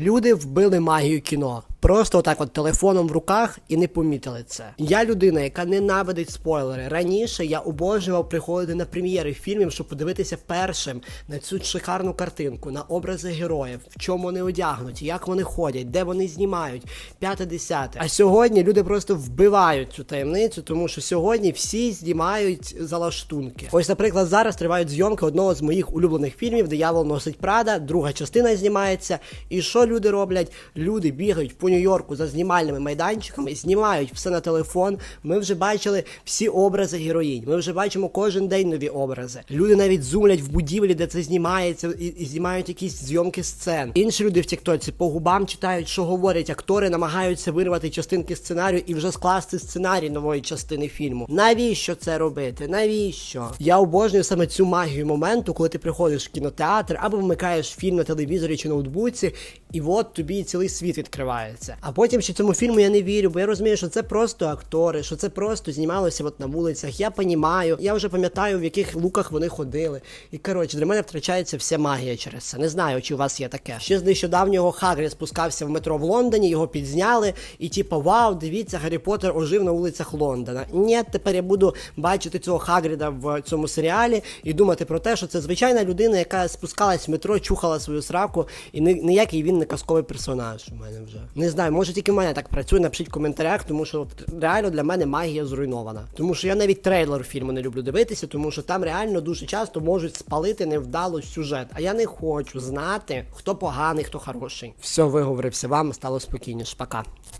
Люди вбили магію кіно. Просто отак от телефоном в руках і не помітили це. Я людина, яка ненавидить спойлери. Раніше я обожнював приходити на прем'єри фільмів, щоб подивитися першим на цю шикарну картинку, на образи героїв, в чому вони одягнуті, як вони ходять, де вони знімають, п'яте десяте. А сьогодні люди просто вбивають цю таємницю, тому що сьогодні всі знімають залаштунки. Ось, наприклад, зараз тривають зйомки одного з моїх улюблених фільмів Диявол носить Прада, друга частина знімається. І що люди роблять? Люди бігають по Нью-Йорку за знімальними майданчиками, знімають все на телефон. Ми вже бачили всі образи героїнь. Ми вже бачимо кожен день нові образи. Люди навіть зумлять в будівлі, де це знімається, і, і знімають якісь зйомки сцен. Інші люди в Тіктоці по губам читають, що говорять актори, намагаються вирвати частинки сценарію і вже скласти сценарій нової частини фільму. Навіщо це робити? Навіщо? Я обожнюю саме цю магію моменту, коли ти приходиш в кінотеатр або вмикаєш фільм на телевізорі чи ноутбуці, і от тобі цілий світ відкривається. А потім ще цьому фільму я не вірю, бо я розумію, що це просто актори, що це просто знімалося от на вулицях. Я понімаю, я вже пам'ятаю, в яких луках вони ходили. І коротше, для мене втрачається вся магія через це. Не знаю, чи у вас є таке. Ще з нещодавнього Хагрід спускався в метро в Лондоні, його підзняли, і типу, вау, дивіться, Гаррі Поттер ожив на вулицях Лондона. Ні, тепер я буду бачити цього Хагріда в цьому серіалі і думати про те, що це звичайна людина, яка спускалась в метро, чухала свою сраку, і ніякий він не казковий персонаж у мене вже. Не знаю, може тільки в мене так працює, напишіть в коментарях, тому що реально для мене магія зруйнована. Тому що я навіть трейлер фільму не люблю дивитися, тому що там реально дуже часто можуть спалити невдало сюжет. А я не хочу знати, хто поганий, хто хороший. Все, виговорився вам, стало спокійніше. Пока.